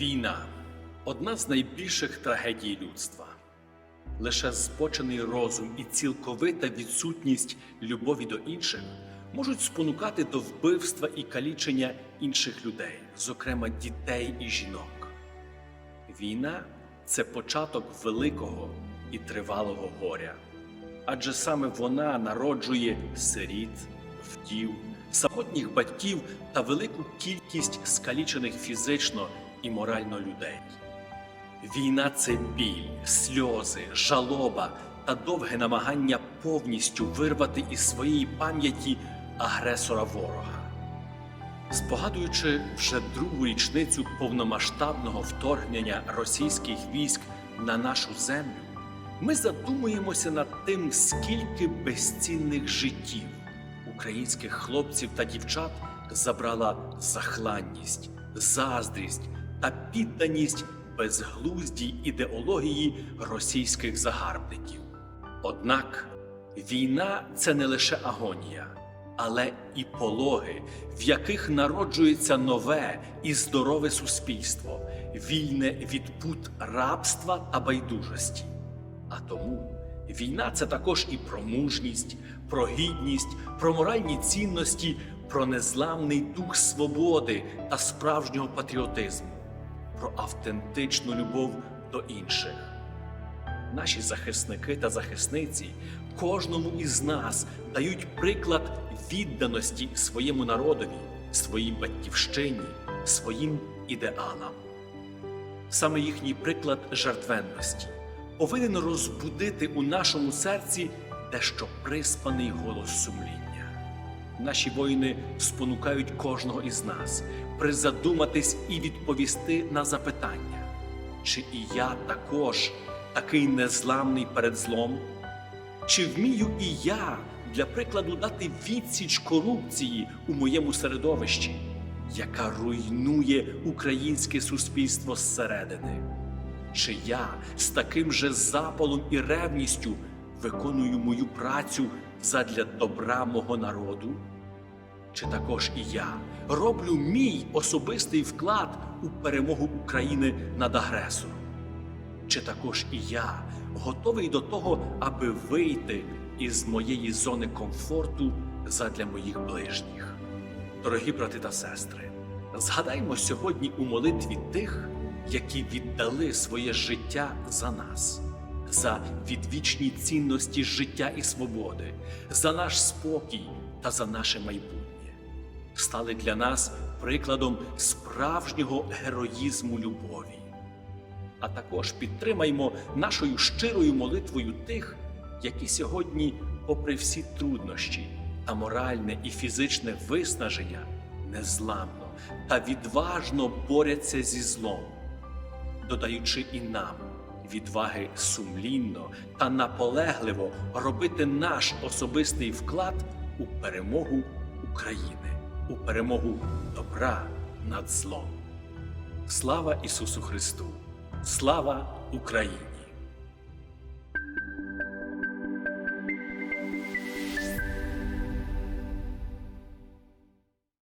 Війна одна з найбільших трагедій людства. Лише збочений розум і цілковита відсутність любові до інших можуть спонукати до вбивства і калічення інших людей, зокрема дітей і жінок. Війна це початок великого і тривалого горя, адже саме вона народжує сиріт, вдів, самотніх батьків та велику кількість скалічених фізично і морально людей. Війна це біль, сльози, жалоба та довге намагання повністю вирвати із своєї пам'яті агресора ворога. Спогадуючи вже другу річницю повномасштабного вторгнення російських військ на нашу землю, ми задумуємося над тим, скільки безцінних життів українських хлопців та дівчат забрала захланність, заздрість та підданість безглуздій ідеології російських загарбників. Однак війна це не лише агонія, але і пологи, в яких народжується нове і здорове суспільство, вільне від пут рабства та байдужості. А тому війна це також і про мужність, про гідність, про моральні цінності, про незламний дух свободи та справжнього патріотизму, про автентичну любов до інших. Наші захисники та захисниці кожному із нас дають приклад відданості своєму народові, своїй батьківщині, своїм ідеалам. Саме їхній приклад жертвенності повинен розбудити у нашому серці дещо приспаний голос сумління. Наші воїни спонукають кожного із нас призадуматись і відповісти на запитання, чи і я також такий незламний перед злом? Чи вмію і я для прикладу дати відсіч корупції у моєму середовищі, яка руйнує українське суспільство зсередини? Чи я з таким же запалом і ревністю виконую мою працю задля добра мого народу? Чи також і я роблю мій особистий вклад у перемогу України над агресором? Чи також і я готовий до того, аби вийти із моєї зони комфорту задля моїх ближніх? Дорогі брати та сестри, згадаймо сьогодні у молитві тих, які віддали своє життя за нас, за відвічні цінності життя і свободи, за наш спокій та за наше майбутнє, стали для нас прикладом справжнього героїзму любові. А також підтримаймо нашою щирою молитвою тих, які сьогодні, попри всі труднощі та моральне і фізичне виснаження, незламно та відважно борються зі злом, додаючи і нам відваги сумлінно та наполегливо робити наш особистий вклад у перемогу України, у перемогу добра над злом. Слава Ісусу Христу! Слава Україні!